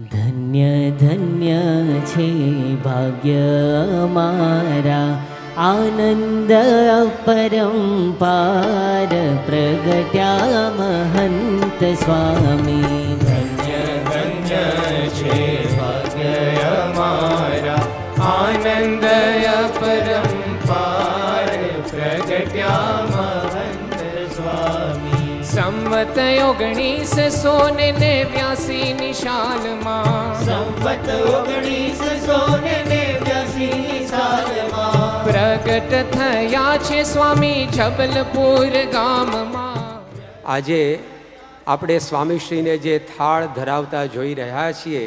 ધન્ય ધન્ય છે ભાગ્ય મારા. આનંદ પરંપાર પ્રગટ્યા મહંત સ્વામી. ધન્ય ધન્ય છે ભાગ્ય મારા. આનંદ પરંપાર પ્રગટ્યા મહંત સ્વામી. સંવત ઓગણીસ સો ને નેવ્યાસી નિશાલમાં. સંવત ઓગણીસ સો ને નેવ્યાસી પ્રગટ થયા છે સ્વામી જબલપુર ગામમાં. આજે આપણે સ્વામીશ્રીને જે થાળ ધરાવતા જોઈ રહ્યા છીએ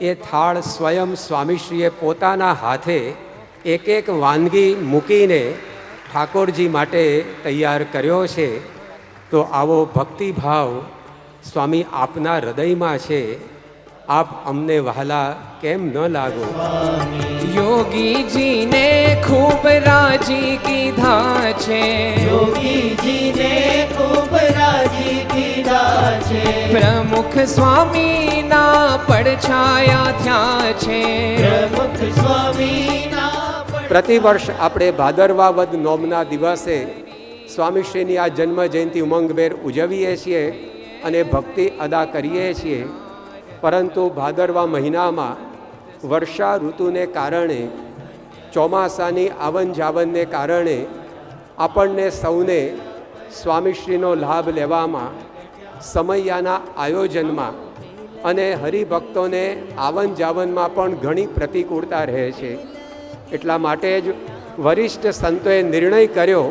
એ થાળ સ્વયં સ્વામીશ્રીએ પોતાના હાથે એક એક વાનગી મૂકીને ઠાકોરજી માટે તૈયાર કર્યો છે. તો આવો ભક્તિભાવ સ્વામી આપના હૃદયમાં છે. આપ અમને વહાલા કેમ ન લાગો? યોગીજીને ખૂબ રાજી કીધા છે. યોગીજીને ખૂબ રાજી કીધા છે. પ્રમુખ સ્વામીના પડછાયા થયા છે. પ્રમુખ સ્વામીના પ્રતિવર્ષ આપણે ભાદરવા વદ નોમના દિવસે સ્વામીશ્રીની આ જન્મ જયંતિ ઉમંગભેર ઉજવીએ છીએ અને ભક્તિ અદા કરીએ છીએ. પરંતુ ભાદરવા મહિનામાં વર્ષા ઋતુને કારણે, ચોમાસાની આવન જાવનને કારણે આપણને સૌને સ્વામીશ્રીનો લાભ લેવામાં સમયયાના આયોજનમાં અને હરિભક્તોને આવન જાવનમાં પણ ઘણી પ્રતિકૂળતા રહે છે. એટલા માટે જ વરિષ્ઠ સંતોએ નિર્ણય કર્યો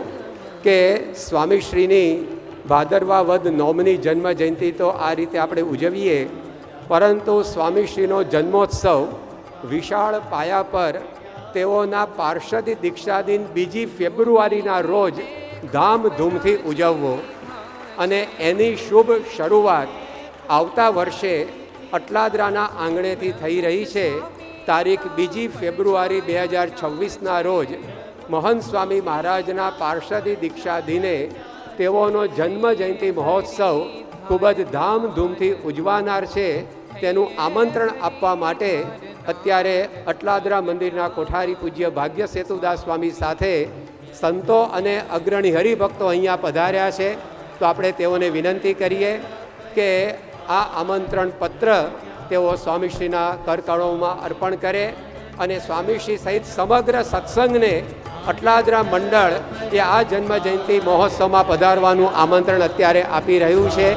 કે સ્વામીશ્રીની ભાદરવા વદ નોમની જન્મ જયંતિ તો આ રીતે આપણે ઉજવીએ, પરંતુ સ્વામીશ્રીનો જન્મોત્સવ વિશાળ પાયા પર તેઓના પાર્ષદ દીક્ષા દિન બીજી ફેબ્રુઆરીના રોજ ધામધૂમથી ઉજવવો અને એની શુભ શરૂઆત આવતા વર્ષે અટલાદરાના આંગણેથી થઈ રહી છે. તારીખ બીજી ફેબ્રુઆરી બે હજાર છવ્વીસના રોજ મહંત સ્વામી મહારાજના પાર્ષદી દીક્ષાદીને તેઓનો જન્મ જયંતિ મહોત્સવ ખૂબ જ ધામધૂમથી ઉજવાનાર છે. તેનું આમંત્રણ આપવા માટે અત્યારે અટલાદરા મંદિરના કોઠારી પૂજ્ય ભાગ્ય સેતુદાસ સ્વામી સાથે સંતો અને અગ્રણી હરિભક્તો અહીંયા પધાર્યા છે. તો આપણે તેઓને વિનંતી કરીએ કે આ આમંત્રણ પત્ર તેઓ સ્વામીશ્રીના કરકળોમાં અર્પણ કરે. અને સ્વામીશ્રી સહિત સમગ્ર સત્સંગને અટલાદરા મંડળ એ આ જન્મ જયંતિ મહોત્સવમાં પધારવાનું આમંત્રણ અત્યારે આપી રહ્યું છે.